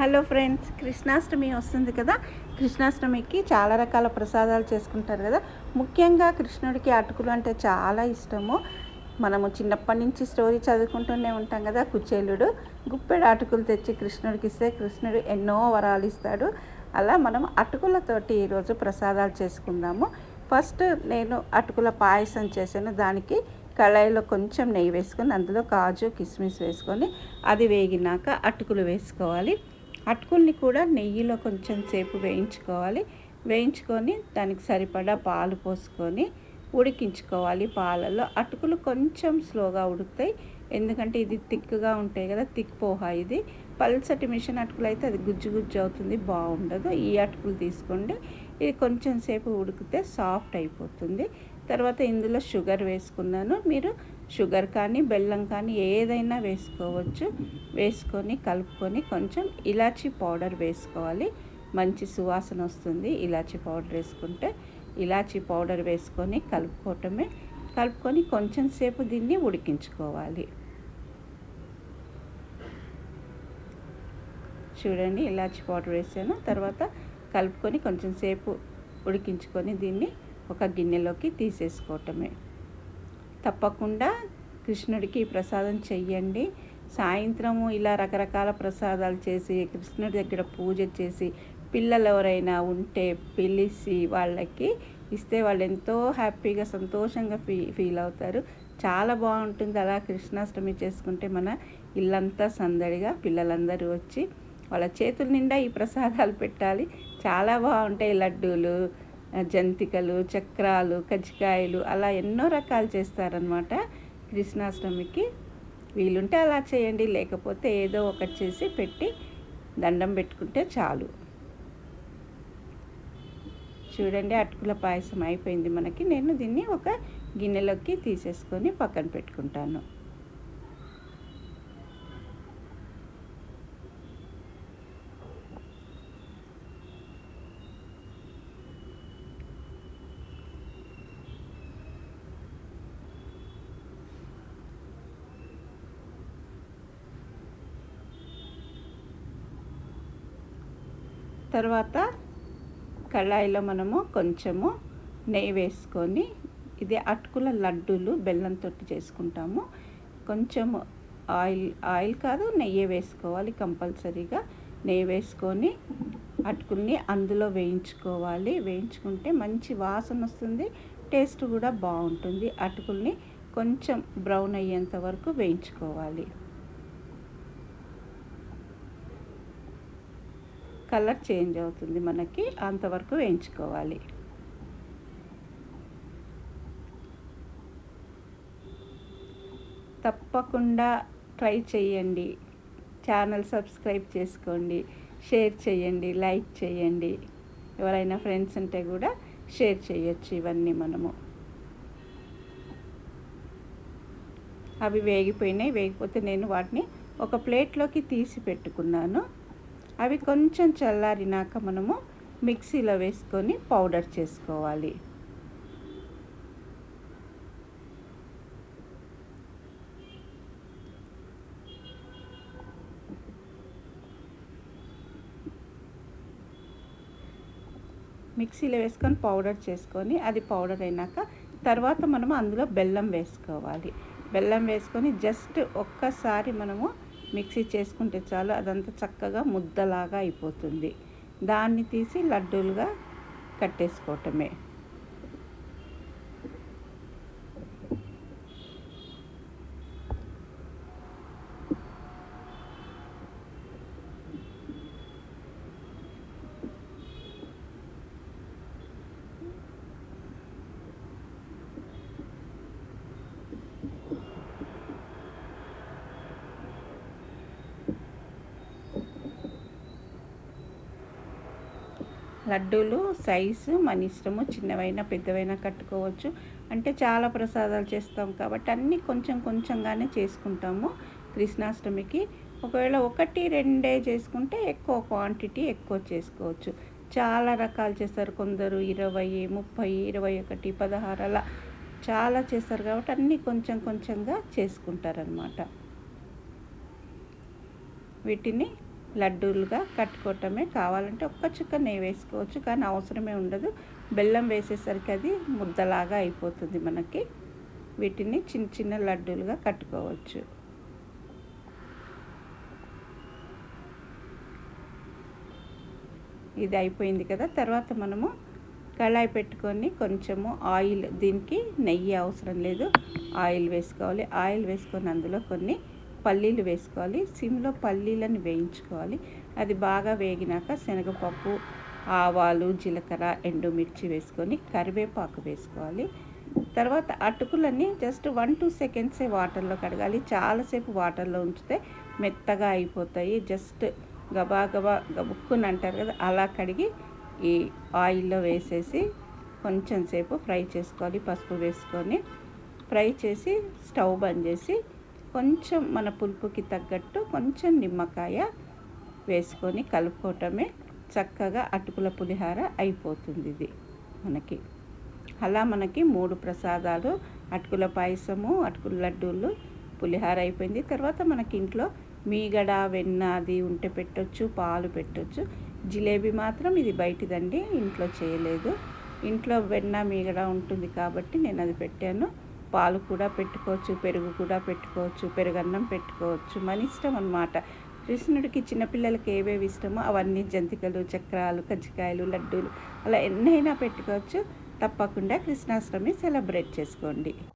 Hello friends Krishnashtami వస్తుంది కదా. కృష్ణాష్టమికి చాలా రకాల ప్రసాదాలు చేసుకుంటారు కదా. ముఖ్యంగా కృష్ణుడికి అటుకులు అంటే చాలా ఇష్టము. మనము చిన్నప్పటి నుంచి స్టోరీ చదువుకుంటూనే ఉంటాం కదా కుచేలుడు. గుప్పెడు అటుకులు తెచ్చి కృష్ణుడికి ఇస్తే కృష్ణుడు ఎన్నో వరాలు ఇస్తాడు. అలా మనం అటుకులతోటి ఈరోజు ప్రసాదాలు చేసుకుందాము. ఫస్ట్ నేను అటుకుల పాయసం చేశాను. దానికి కళాయిలో కొంచెం నెయ్యి వేసుకొని అందులో కాజు కిస్మిస్ వేసుకొని అది వేగినాక అటుకులు వేసుకోవాలి. అటుకుల్ని కూడా నెయ్యిలో కొంచెం సేపు వేయించుకోవాలి. వేయించుకొని దానికి సరిపడా పాలు పోసుకొని ఉడికించుకోవాలి పాలలో అటుకులు కొంచెం స్లోగా ఉడుకుతాయి. ఎందుకంటే ఇది థిక్గా ఉంటాయి కదా థిక్ పోహా ఇది. పల్సటి మిషన్ అటుకులు అయితే అది గుజ్జు గుజ్జు అవుతుంది బాగుండదు. ఈ అటుకులు తీసుకోండి. ఇది కొంచెం సేపు ఉడికితే సాఫ్ట్ అయిపోతుంది. తర్వాత ఇందులో షుగర్ వేసుకున్నాను. మీరు షుగర్ కానీ బెల్లం కానీ ఏదైనా వేసుకోవచ్చు. వేసుకొని కలుపుకొని కొంచెం ఇలాచీ పౌడర్ వేసుకోవాలి. మంచి సువాసన వస్తుంది ఇలాచీ పౌడర్ వేసుకుంటే. ఇలాచీ పౌడర్ వేసుకొని కలుపుకోవటమే. కలుపుకొని కొంచెం సేపు దీన్ని ఉడికించుకోవాలి. చూడండి ఇలాచి పౌడర్ వేసాను. తర్వాత కలుపుకొని కొంచెం సేపు ఉడికించుకొని దీన్ని ఒక గిన్నెలోకి తీసేసుకోవటమే. తప్పకుండా కృష్ణుడికి ప్రసాదం చెయ్యండి. సాయంత్రము ఇలా రకరకాల ప్రసాదాలు చేసి కృష్ణుడి దగ్గర పూజ చేసి పిల్లలు ఎవరైనా ఉంటే పిలిచి వాళ్ళకి ఇస్తే వాళ్ళు ఎంతో హ్యాపీగా సంతోషంగా ఫీ ఫీల్ అవుతారు. చాలా బాగుంటుంది అలా కృష్ణాష్టమి చేసుకుంటే మన ఇల్లంతా సందడిగా పిల్లలందరూ వచ్చి వాళ్ళ చేతుల నిండా ఈ ప్రసాదాలు పెట్టాలి. చాలా బాగుంటాయి లడ్డూలు జంతికలు చక్రాలు కజ్జికాయలు అలా ఎన్నో రకాలు చేస్తారనమాట కృష్ణాష్టమికి వీలుంటే అలా చేయండి లేకపోతే ఏదో ఒకటి చేసి పెట్టి దండం పెట్టుకుంటే చాలు. చూడండి అటుకుల పాయసం అయిపోయింది మనకి. నేను దీన్ని ఒక గిన్నెలోకి తీసేసుకొని పక్కన పెట్టుకుంటాను. తర్వాత కళాయిలో మనము కొంచెము నెయ్యి వేసుకొని ఇది అటుకుల లడ్డూలు బెల్లంతో చేసుకుంటాము. కొంచెం ఆయిల్ ఆయిల్ కాదు నెయ్యి వేసుకోవాలి కంపల్సరీగా. నెయ్యి వేసుకొని అటుకుల్ని అందులో వేయించుకోవాలి. వేయించుకుంటే మంచి వాసన వస్తుంది టేస్ట్ కూడా బాగుంటుంది. అటుకుల్ని కొంచెం బ్రౌన్ అయ్యేంత వరకు వేయించుకోవాలి. కలర్ చేంజ్ అవుతుంది మనకి అంతవరకు వేయించుకోవాలి. తప్పకుండా ట్రై చేయండి. ఛానల్ సబ్స్క్రైబ్ చేసుకోండి. షేర్ చేయండి. లైక్ చేయండి. ఎవరైనా ఫ్రెండ్స్ ఉంటే కూడా షేర్ చేయొచ్చు ఇవన్నీ మనము. అవి వేగిపోయినాయి. వేగిపోతే నేను వాటిని ఒక ప్లేట్లోకి తీసి పెట్టుకున్నాను. అవి కొంచెం చల్లారినాక మనము మిక్సీలో వేసుకొని పౌడర్ చేసుకోవాలి. మిక్సీలో వేసుకొని పౌడర్ చేసుకొని అది పౌడర్ అయినాక తర్వాత మనము అందులో బెల్లం వేసుకోవాలి. బెల్లం వేసుకొని జస్ట్ ఒక్కసారి మనము మిక్సీ చేసుకుంటే చాలు అదంతా చక్కగా ముద్దలాగా అయిపోతుంది. దాన్ని తీసి లడ్డూలుగా కట్టేసుకోవటమే. లడ్డూలు సైజు మన ఇష్టము చిన్నవైనా పెద్దవైనా కట్టుకోవచ్చు. అంటే చాలా ప్రసాదాలు చేస్తాం కాబట్టి అన్నీ కొంచెం కొంచెంగానే చేసుకుంటాము కృష్ణాష్టమికి. ఒకవేళ ఒకటి రెండే చేసుకుంటే ఎక్కువ క్వాంటిటీ ఎక్కువ చేసుకోవచ్చు. చాలా రకాలు చేస్తారు. కొందరు ఇరవై ముప్పై ఇరవై ఒకటి పదహారు అలా చాలా చేస్తారు కాబట్టి అన్నీ కొంచెం కొంచెంగా చేసుకుంటారనమాట వీటిని లడ్డూలుగా కట్టుకోవటమే. కావాలంటే ఒక్క చుక్క నెయ్యి వేసుకోవచ్చు కానీ అవసరమే ఉండదు. బెల్లం వేసేసరికి అది ముద్దలాగా అయిపోతుంది మనకి. వీటిని చిన్న చిన్న లడ్డూలుగా కట్టుకోవచ్చు. ఇది అయిపోయింది కదా. తర్వాత మనము కళాయి పెట్టుకొని కొంచెము ఆయిల్ దీనికి నెయ్యి అవసరం లేదు. ఆయిల్ వేసుకోవాలి. ఆయిల్ వేసుకొని అందులో కొన్ని పల్లీలు వేసుకోవాలి. సిమ్లో పల్లీలను వేయించుకోవాలి. అది బాగా వేగినాక శనగపప్పు ఆవాలు జీలకర్ర ఎండుమిర్చి వేసుకొని కరివేపాకు వేసుకోవాలి. తర్వాత అటుకులన్నీ జస్ట్ వన్ టూ సెకండ్సే వాటర్లో కడగాలి చాలాసేపు వాటర్లో ఉంచితే మెత్తగా అయిపోతాయి. జస్ట్ గబా గబా గబుక్కుని అంటారు కదా అలా కడిగి ఈ ఆయిల్లో వేసేసి కొంచెం సేపు ఫ్రై చేసుకోవాలి. పసుపు వేసుకొని ఫ్రై చేసి స్టవ్ బంద్ చేసి కొంచెం మన పులుపుకి తగ్గట్టు కొంచెం నిమ్మకాయ వేసుకొని కలుపుకోవటమే చక్కగా అటుకుల పులిహార అయిపోతుంది ఇది మనకి. అలా మనకి మూడు ప్రసాదాలు అటుకుల పాయసము అటుకుల లడ్డూలు పులిహార అయిపోయింది. తర్వాత మనకి ఇంట్లో మీగడ వెన్న అది ఉంటే పెట్టొచ్చు పాలు పెట్టొచ్చు. జిలేబీ మాత్రం ఇది బయటిదండి ఇంట్లో చేయలేదు. ఇంట్లో వెన్న మీగడ ఉంటుంది కాబట్టి నేను అది పెట్టాను. పాలు కూడా పెట్టుకోవచ్చు పెరుగు కూడా పెట్టుకోవచ్చు పెరుగన్నం పెట్టుకోవచ్చు. మన ఇష్టం అనమాట కృష్ణుడికి చిన్నపిల్లలకి ఏవేవి ఇష్టమో అవన్నీ జంతికలు చక్రాలు కజ్జికాయలు లడ్డూలు అలా ఎన్నైనా పెట్టుకోవచ్చు. తప్పకుండా కృష్ణాష్టమి సెలబ్రేట్ చేసుకోండి.